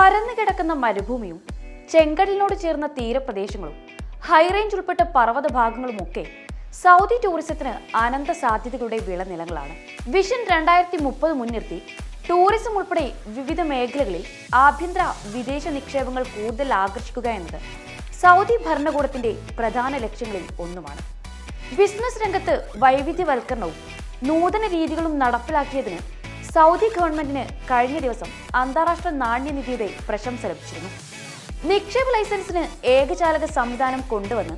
പരന്നു കിടക്കുന്ന മരുഭൂമിയും ചെങ്കടലിനോട് ചേർന്ന തീരപ്രദേശങ്ങളും ഹൈറേഞ്ച് ഉൾപ്പെട്ട പർവത ഭാഗങ്ങളുമൊക്കെ സൗദി ടൂറിസത്തിന് അനന്ത സാധ്യതകളുടെ വിളനിലങ്ങളാണ്. വിഷൻ രണ്ടായിരത്തി മുപ്പത് മുൻനിർത്തി ടൂറിസം ഉൾപ്പെടെ വിവിധ മേഖലകളിൽ ആഭ്യന്തര വിദേശ നിക്ഷേപങ്ങൾ കൂടുതൽ ആകർഷിക്കുക എന്നത് സൗദി ഭരണകൂടത്തിന്റെ പ്രധാന ലക്ഷ്യങ്ങളിൽ ഒന്നുമാണ്. ബിസിനസ് രംഗത്ത് വൈവിധ്യവൽക്കരണവും നൂതന രീതികളും നടപ്പിലാക്കിയതിന് സൗദി ഗവൺമെന്റിന് കഴിഞ്ഞ ദിവസം അന്താരാഷ്ട്ര നാണ്യനിധിയുടെ പ്രശംസ ലഭിച്ചിരുന്നു. നിക്ഷേപ ലൈസൻസിന് ഏകജാലക സംവിധാനം കൊണ്ടുവന്ന്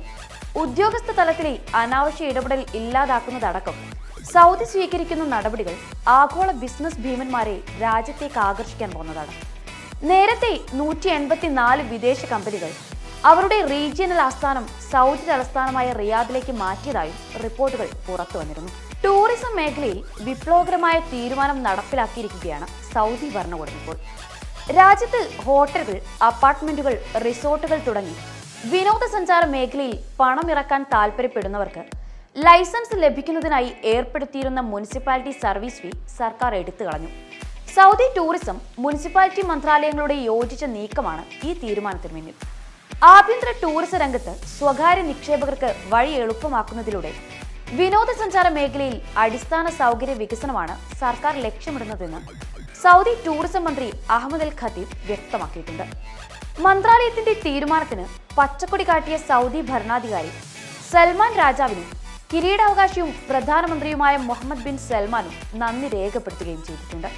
ഉദ്യോഗസ്ഥ തലത്തിലെ അനാവശ്യ ഇടപെടൽ ഇല്ലാതാക്കുന്നതടക്കം സൗദി സ്വീകരിക്കുന്ന നടപടികൾ ആഗോള ബിസിനസ് ഭീമന്മാരെ രാജ്യത്തേക്ക് ആകർഷിക്കാൻ പോകുന്നതാണ്. നേരത്തെ നൂറ്റി എൺപത്തിനാല് വിദേശ കമ്പനികൾ അവരുടെ റീജിയണൽ ആസ്ഥാനം സൗദി തലസ്ഥാനമായ റിയാദിലേക്ക് മാറ്റിയതായും റിപ്പോർട്ടുകൾ പുറത്തു വന്നിരുന്നു ടൂറിസം മേഖലയിൽ വിപ്ലവകരമായ തീരുമാനം നടപ്പിലാക്കിയിരിക്കുകയാണ് സൗദി ഭരണകൂടം ഇപ്പോൾ രാജ്യത്ത് ഹോട്ടലുകൾ അപ്പാർട്ട്മെന്റുകൾ റിസോർട്ടുകൾ തുടങ്ങി വിനോദസഞ്ചാര മേഖലയിൽ പണം ഇറക്കാൻ താല്പര്യപ്പെടുന്നവർക്ക് ലൈസൻസ് ലഭിക്കുന്നതിനായി ഏർപ്പെടുത്തിയിരുന്ന മുനിസിപ്പാലിറ്റി സർവീസ് ഫീ സർക്കാർ എടുത്തു കളഞ്ഞു. സൗദി ടൂറിസം മുനിസിപ്പാലിറ്റി മന്ത്രാലയങ്ങളുടെ യോജിച്ച നീക്കമാണ് ഈ തീരുമാനത്തിന് പിന്നിൽ. ആഭ്യന്തര ടൂറിസം രംഗത്ത് സ്വകാര്യ നിക്ഷേപകർക്ക് വഴി എളുപ്പമാക്കുന്നതിലൂടെ വിനോദസഞ്ചാര മേഖലയിൽ അടിസ്ഥാന സൗകര്യ വികസനമാണ് സർക്കാർ ലക്ഷ്യമിടുന്നതെന്ന് സൗദി ടൂറിസം മന്ത്രി അഹമ്മദ് അൽ ഖത്തീബ് വ്യക്തമാക്കിയിട്ടുണ്ട്. മന്ത്രാലയത്തിന്റെ തീരുമാനത്തിന് പച്ചക്കൊടി കാട്ടിയ സൗദി ഭരണാധികാരി സൽമാൻ രാജാവിനും കിരീടാവകാശിയും പ്രധാനമന്ത്രിയുമായ മുഹമ്മദ് ബിൻ സൽമാനും നന്ദി രേഖപ്പെടുത്തുകയും ചെയ്തിട്ടുണ്ട്.